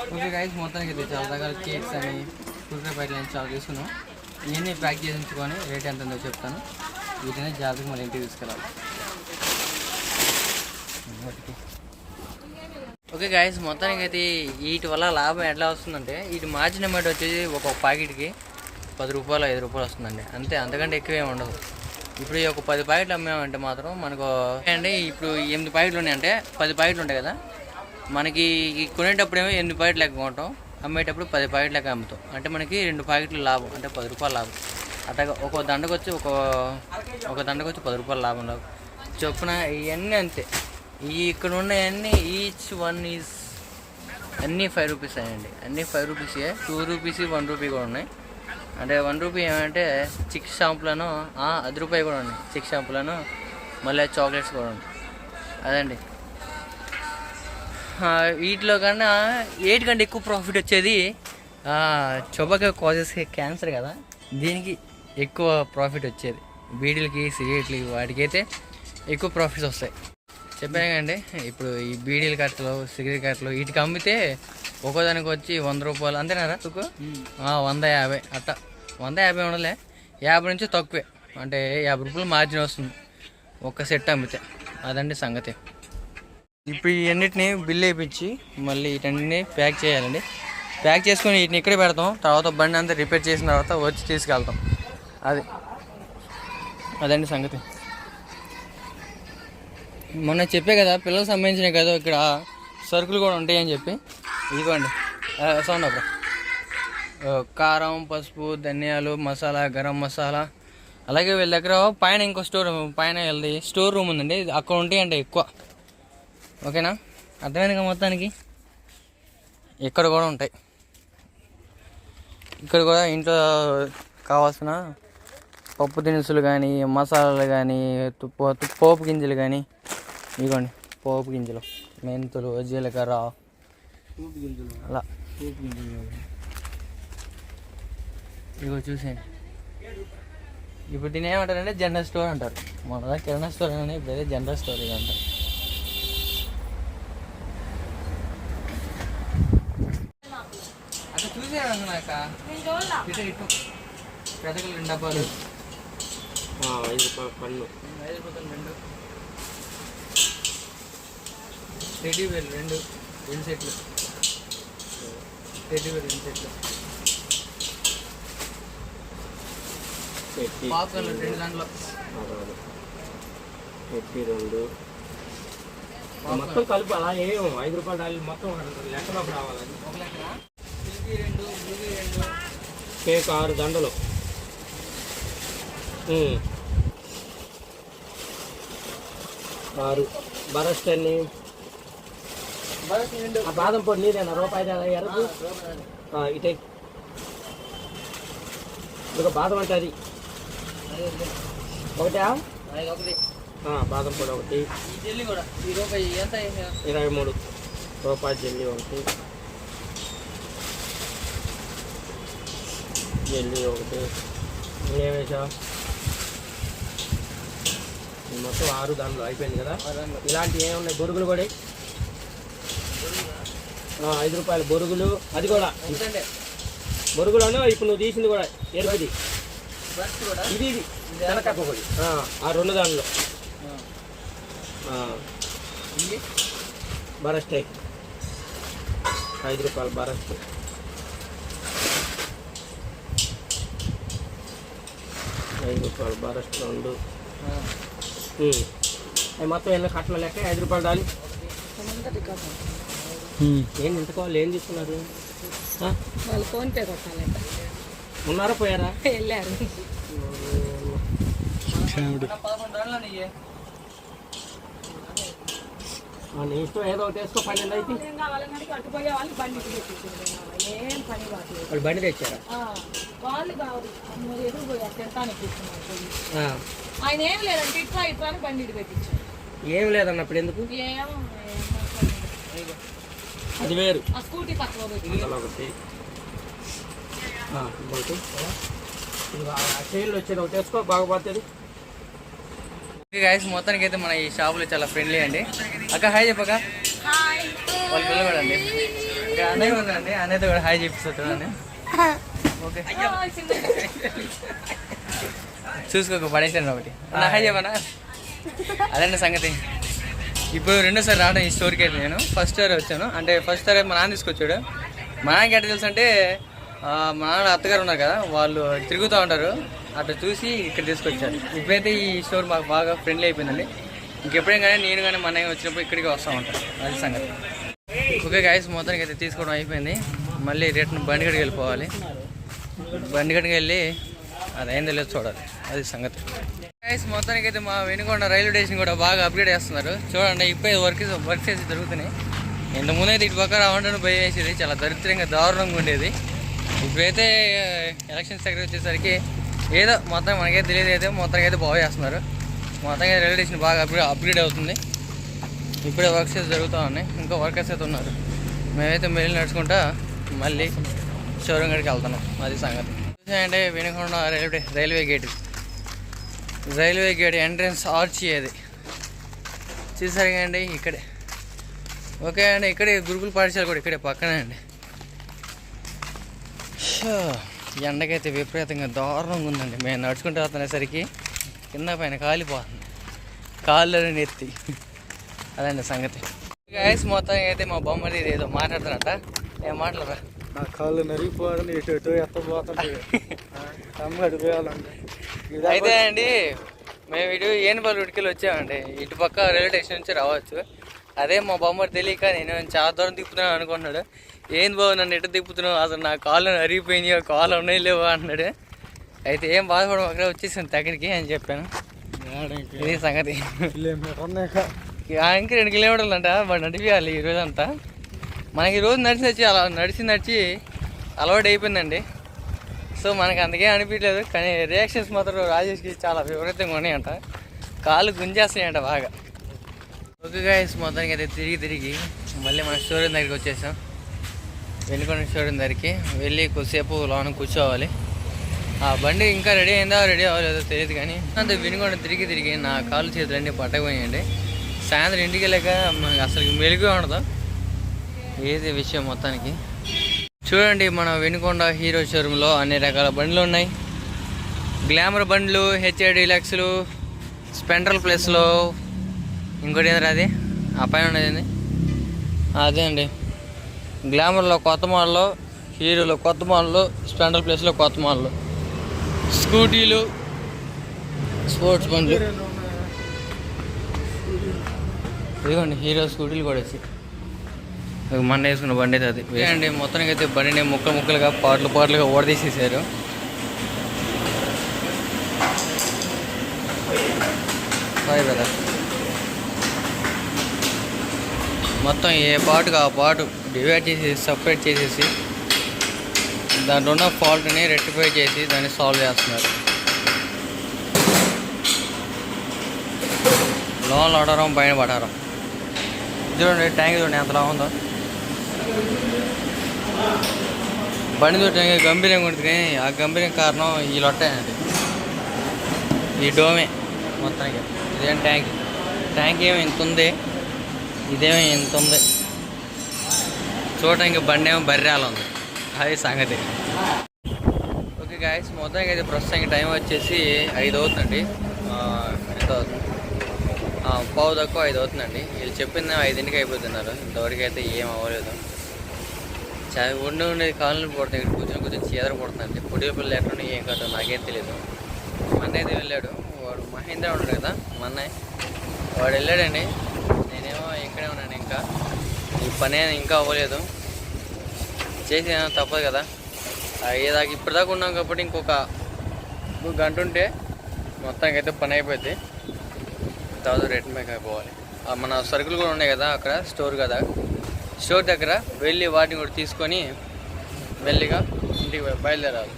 Okay guys మొత్తానికి అయితే చాలా రకాల కేక్స్ అని కుర్రే ప్యాకెట్లు అని చాలా తీసుకున్నాం. ఇవన్నీ ప్యాక్ చేసి ఉంచుకొని రేట్ ఎంత ఉందో చెప్తాను. వీటిని జాగ్రత్తగా మళ్ళీ ఇంటికి తీసుకెళ్ళాలి ఓకే గాయస్ మొత్తానికి అయితే వీటి వల్ల లాభం ఎట్లా వస్తుందంటే వీటి మార్జిన్ అమౌంట్ వచ్చేసి ఒక్కొక్క ప్యాకెట్కి పది రూపాయలు ఐదు రూపాయలు వస్తుందండి. అంతే అంతకంటే ఎక్కువ ఏమి ఉండదు ఇప్పుడు ఈ ఒక పది ప్యాకెట్లు అమ్మామంటే మాత్రం మనకు అంటే ఇప్పుడు ఎనిమిది ప్యాకెట్లు ఉన్నాయంటే పది ప్యాకెట్లు ఉంటాయి కదా మనకి కొనేటప్పుడు ఏమో ఎనిమిది ప్యాకెట్లు లెక్క కొంటాం అమ్మేటప్పుడు పది ప్యాకెట్లు లెక్క అమ్ముతాం. అంటే మనకి రెండు ప్యాకెట్లు లాభం అంటే పది రూపాయలు లాభం. అట్లా ఒక దండకు వచ్చి ఒక ఒక దండకు వచ్చి పది రూపాయలు లాభం లాభం చొప్పున ఇవన్నీ అంతే. ఈ ఇక్కడ ఉన్నవన్నీ ఈచ్ వన్ ఈజ్ అన్నీ ఫైవ్ రూపీస్ అయ్యండి. అన్నీ ఫైవ్ రూపీసే టూ రూపీస్ వన్ రూపీ కూడా ఉన్నాయి. అంటే వన్ రూపీ ఏమంటే చిక్ షాంపులను అది రూపాయి కూడా ఉన్నాయి. చిక్ షాంపులను మళ్ళీ చాక్లెట్స్ కూడా ఉన్నాయి. అదండి. వీటిలో కన్నా ఎయిట్ కంటే ఎక్కువ ప్రాఫిట్ వచ్చేది చొబక కాజెస్ క్యాన్సర్ కదా. దీనికి ఎక్కువ ప్రాఫిట్ వచ్చేది. బీడీలకి సిగరెట్లకి వాటికైతే ఎక్కువ ప్రాఫిట్స్ వస్తాయి. చెప్పాను కండి ఇప్పుడు ఈ బీడీల కట్టలు సిగరెట్ కట్టలు వీటికి అమ్మితే ఒక్కోదానికి వచ్చి వంద రూపాయలు. అంతేనారా తుక్కు ఆ, వంద యాభై. అట్ట. వంద యాభై ఉండలే. యాభై నుంచి తక్కువే. అంటే యాభై రూపాయలు మార్జిన్ వస్తుంది. ఒక్క సెట్ అమ్మితే. అదండి సంగతి. ఇప్పుడు ఇవన్నిటిని బిల్ వేయించి మళ్ళీ వీటన్నిటిని ప్యాక్ చేయాలండి. ప్యాక్ చేసుకొని వీటిని ఇక్కడే పెడతాం. తర్వాత బండి అంతా రిపేర్ చేసిన తర్వాత వచ్చి తీసుకెళ్తాం. అది. అదండి సంగతి. మొన్న చెప్పే కదా పిల్లలకు సంబంధించినవి కదా ఇక్కడ సరుకులు కూడా ఉంటాయి అని చెప్పి. ఇదిగోండి. సౌండ్ అప్పుడు కారం పసుపు ధనియాలు మసాలా గరం మసాలా. అలాగే వీళ్ళ దగ్గర పైన ఇంకో స్టోర్ రూమ్ పైన వెళ్ళి స్టోర్ రూమ్ ఉందండి. అక్కడ ఉంటాయంటే ఎక్కువ. ఓకేనా? అర్థమైందిగా మొత్తానికి? ఇక్కడ కూడా ఉంటాయి. ఇక్కడ కూడా ఇంట్లో కావాల్సిన పప్పు దినుసులు కానీ మసాలాలు కానీ తుప్పు పోపు గింజలు కానీ ఇదిగోండి పోపు గింజలు మెంతులు జీలకర్ర అలా. ఇగో చూసేయండి. ఇప్పుడు దీని ఏమంటారంటే జనరల్ స్టోర్ అంటారు. మన కిరాణా స్టోర్ అని ఇప్పుడైతే జనరల్ స్టోర్ ఇది అంటారు అక్కడ చూసాను నాక ఇటు రెండు డబ్బాలు. ఐదు రూపాయల పన్ను ఐదు రూపాయలు రెండు. టెడ్డీ వేలు రెండు రెండు సెట్లు. టెడ్డీ వేలు రెండు సెట్లు. పెట్టి. పాపలు రెండు దాంట్లో. రెండు. మొత్తం కలిపి అలా ఏం ఐదు రూపాయలు డాలి మొత్తం లెక్కలోకి రావాలి. ఒక కేక్ ఆరు దండలు. ఆరు. బరస్ట్ అన్ని బాదం పొడి నీదేనా? రూపాయి ఎరకు ఇటే ఇక బాదం అంటే అది. ఒకటా? బాదం పొడి ఒకటి. రూపాయి? ఇరవై మూడు. రూపాయల జల్లి ఒకటి. జల్లి ఒకటి. ఏం వేసా మొత్తం ఆరు దాంట్లో అయిపోయింది కదా. ఇలాంటివి ఏమున్నాయి బొరుగులు కూడా ఐదు రూపాయలు బొరుగులు. అది కూడా. బొరుగులోనే ఇప్పుడు నువ్వు తీసింది కూడా ఎరుపుది. ఇది ఇది. పొడి. ఆ, రెండు దాంట్లో. బరస్ట్ ఐదు రూపాయలు బరస్ట్ ఐదు రూపాయలు బరస్ట్ రెండు. అవి మొత్తం ఎన్ని కట్టల లెక్క ఐదు రూపాయలు దాని ఏం ఎంత కావాలి ఏం తీసుకున్నారు? ఆ? వాళ్ళు ఫోన్ పే కొట్టాలంట. ఉన్నారా పోయారా? వెళ్ళారు. పదకొండు దాంట్లో నెయ్యి ఆ, నీ ఇష్టం ఏదో ఒకటి పన్నెండు అయితే? వాళ్ళు బండి పెట్టించారు ఏం పని కావట్లేదు వాళ్ళు బండి తెచ్చారా? వాళ్ళు ఎదురు పోయారు తింటానికి. ఆయన ఏం లేదంటే ఇట్లా ఇట్లా అని బండి పెట్టించారు. ఏం లేదన్నప్పుడు ఎందుకు? ఏమో ఏమో. అది వేరు. ఆ స్కూటీ ఒకటి. ఇంకోటి. చైన్లు వచ్చేది ఒకటి వేసుకో బాగుపడుతుంది. ఓకే గాయస్ మొత్తానికి అయితే మన ఈ షాపులో చాలా ఫ్రెండ్లీ అండి. అక్క హాయ్ చెప్పక వాళ్ళ ఇక్కడ అన్నయ్య ఉందండి అన్నయ్యతో కూడా హాయ్ చెప్పిస్తున్నాను ఓకే. చూసుకోక పడేసాను ఒకటి. హాయ్ చెప్పనా? అదండి సంగతి. ఇప్పుడు రెండోసారి రావడం ఈ స్టోర్కి అయితే నేను. ఫస్ట్ ఇయర్ వచ్చాను. అంటే ఫస్ట్ ఇయర్ మా నాన్న తీసుకొచ్చాడు. మా నాన్నకి ఎట్లా తెలుసు అంటే మా నాన్న అత్తగారు ఉన్నారు కదా వాళ్ళు తిరుగుతూ ఉంటారు. అట్లా చూసి ఇక్కడ తీసుకొచ్చారు. ఇప్పుడైతే ఈ స్టోర్ మాకు బాగా ఫ్రెండ్లీ అయిపోయిందండి. ఇంకెప్పుడేం కానీ నేను కానీ మన వచ్చినప్పుడు ఇక్కడికి వస్తూ ఉంటాను అది సంగతి. ఓకే గాయస్ మొత్తానికి అయితే తీసుకోవడం అయిపోయింది. మళ్ళీ రిటర్న్ బండిగడికి వెళ్ళిపోవాలి. బండిగడికి వెళ్ళి అది అయిందో లేదో చూడాలి. అది సంగతి. గాయస్ మొత్తానికి అయితే మా వెనుకొండ రైల్వే స్టేషన్ కూడా బాగా అప్గ్రేడ్ చేస్తున్నారు. చూడండి ఇప్పుడే వర్క్ వర్క్ చేసి జరుగుతున్నాయి ఇంతకుముందు అయితే ఇటు పక్క రావడానికి భయం వేసేది. చాలా దరిద్రంగా దారుణంగా ఉండేది. ఇప్పుడైతే uh, ఎలక్షన్స్ దగ్గర వచ్చేసరికి ఏదో మొత్తం మనకైతే తెలియదు. అయితే మొత్తానికి అయితే బాగా చేస్తున్నారు. మొత్తంగా రైల్వే స్టేషన్ బాగా అప్గ్రేడ్ అప్గ్రేడ్ అవుతుంది. ఇప్పుడే వర్క్స్ అయితే జరుగుతూ ఉన్నాయి. ఇంకా వర్కర్స్ అయితే ఉన్నారు. మేమైతే మెల్లి నడుచుకుంటా మళ్ళీ షోరూమ్ గడికి వెళ్తున్నాం. అది సంగతి. అంటే Vinukonda railway railway gate. Railway gate entrance arch అది. చూసారుగా అండి ఇక్కడే. ఓకే అండి ఇక్కడే గురుకుల పాఠశాల కూడా ఇక్కడే పక్కనే అండి. ఈ ఎండకైతే విపరీతంగా దారుణంగా ఉందండి. మేము నడుచుకుంటూ వస్తున్నసరికి కింద పైన కాలిపోతుంది కాళ్ళు నెత్తి. అదండి సంగతి. గాయస్ మొత్తం అయితే మా బొమ్మది ఏదో మాట్లాడుతున్నట్ట? ఏం మాట్లాడరా? నా కాళ్ళు నరిగిపోవాలని ఎటు ఎటు అడిపోయాలంటే అయితే అండి మేము ఇటు ఏనుపల్లి ఉడికెళ్ళి వచ్చామండి. ఇటు పక్క రైల్వే స్టేషన్ నుంచి రావచ్చు. అదే మా బొమ్మడు తెలియక నేను చాలా దూరం తిప్పుతున్నాను అనుకుంటున్నాడు. ఏంది బాబు నన్ను ఎటు తిప్పుతున్నావు అసలు నా కాళ్ళు అరిగిపోయినాయో కాళ్ళు ఉన్నాయి లేవో అంటున్నాడు. అయితే ఏం బాధపడము అక్కడ వచ్చేసాను దగ్గరికి అని చెప్పాను. ఇది సంగతి. ఇంకా రెండు కిలోమీటర్లు అంట వాడు నడిపియాలి ఈ రోజంతా. మనకి ఈ రోజు నడిచి నడిచి అలా నడిచి నడిచి అలవాటు అయిపోయిందండి. సో మనకి అందుకే అనిపించలేదు కానీ రియాక్షన్స్ మాత్రం రాజేష్కి చాలా విపరీతంగా ఉన్నాయంట. కాళ్ళు గుంజేస్తాయంట బాగా. ఓకే గాయస్ మొత్తానికి అయితే తిరిగి తిరిగి మళ్ళీ మన షోరూమ్ దగ్గరికి వచ్చేసాం. వెళ్ళుకొని షోరూమ్ దగ్గరికి. వెళ్ళి కొద్దిసేపు లోన కూర్చోవాలి. ఆ బండి ఇంకా రెడీ అయిందా రెడీ అవ్వలేదో తెలియదు కానీ అంత వినుకొని తిరిగి తిరిగి నా కాలు చేతులన్నీ పట్టకపోయాయండి సాయంత్రం ఇంటికి వెళ్ళాక మనకి అసలు మెలుగు ఉండదు. ఏది విషయం మొత్తానికి. చూడండి మన వెనుకొండ హీరో షోరూంలో అన్ని రకాల బండ్లు ఉన్నాయి. గ్లామర్ బండ్లు హెచ్ఐ డీలక్స్లు స్పెండ్రల్ ప్లస్లో ఇంకోటి ఏంటంటే అది? ఆ పైన ఉన్నది అదే అండి. గ్లామర్లో కొత్త మాల్లో హీరోలో కొత్త మాల్లో స్పెండ్రల్ ప్లస్లో కొత్త మోడల్. స్కూటీలు స్పోర్ట్స్ బండ్లు. ఇదిగోండి హీరో స్కూటీలు కూడా వచ్చి. మొన్న వేసుకున్న బండి అయితే అది. అండి మొత్తానికి అయితే బండిని ముక్కలు ముక్కలుగా పాటలు పాటలుగా ఓడదీసేసారు మొత్తం ఏ పాటుకు ఆ పాటు డివైడ్ చేసేసి సపరేట్ చేసేసి దాంట్లో ఉన్న ఫాల్ట్ని రెక్టిఫై చేసి దాన్ని సాల్వ్ చేస్తున్నారు. లోన్లు ఆడడం పైన పడారం. చూడండి ట్యాంక్ చూడండి ఎంతలా ఉందో బండి చూడటానికి గంభీరంగా ఉంటుంది కానీ ఆ గంభీరం కారణం ఈ లొట్టే. ఈ డోమే మొత్తానికి. ఇదేం ట్యాంక్? ట్యాంక్ ఏమో ఇంత ఉంది. ఇదేమో ఇంత ఉంది. చూడటానికి బండి ఏమో బర్రెలు ఉంది. అది సంగతి. ఓకే గాయస్ మొత్తానికి అయితే ప్రస్తుతానికి టైం వచ్చేసి ఐదు అవుతుందండి. ఎంత అవుతుంది? పావు తక్కువ ఐదు అవుతుందండి. వీళ్ళు చెప్పింది ఐదింటికి అయిపోతున్నారు. ఇంతవరకు అయితే ఏం అవ్వలేదు. చాలా ఉండి ఉండేది కాలనీ పడుతుంది ఇక్కడ కూర్చొని కూర్చొని చీదర పడుతుందండి పొడి పిల్లలు ఎక్కడ ఏం కాదు నాకేం తెలియదు మా అన్నయ్య అయితే వెళ్ళాడు. వాడు మహేంద్ర ఉన్నాడు కదా మా వాడు వెళ్ళాడండి. నేనేమో ఇక్కడే ఉన్నాను ఇంకా. ఈ పని ఇంకా అవ్వలేదు. చేసి తప్పదు కదా? అయ్యేదాకా ఇప్పటిదాకా ఉన్నాం కాబట్టి ఇంకొక గంట ఉంటే మొత్తానికి అయితే పని అయిపోద్ది. తర్వాత రిటర్న్ బ్యాక్ అయిపోవాలి మన సరుకులు కూడా ఉన్నాయి కదా అక్కడ స్టోర్ కదా? స్టోర్ దగ్గర వెళ్ళి వాటిని కూడా తీసుకొని మెల్లిగా ఇంటికి బయలుదేరాలి.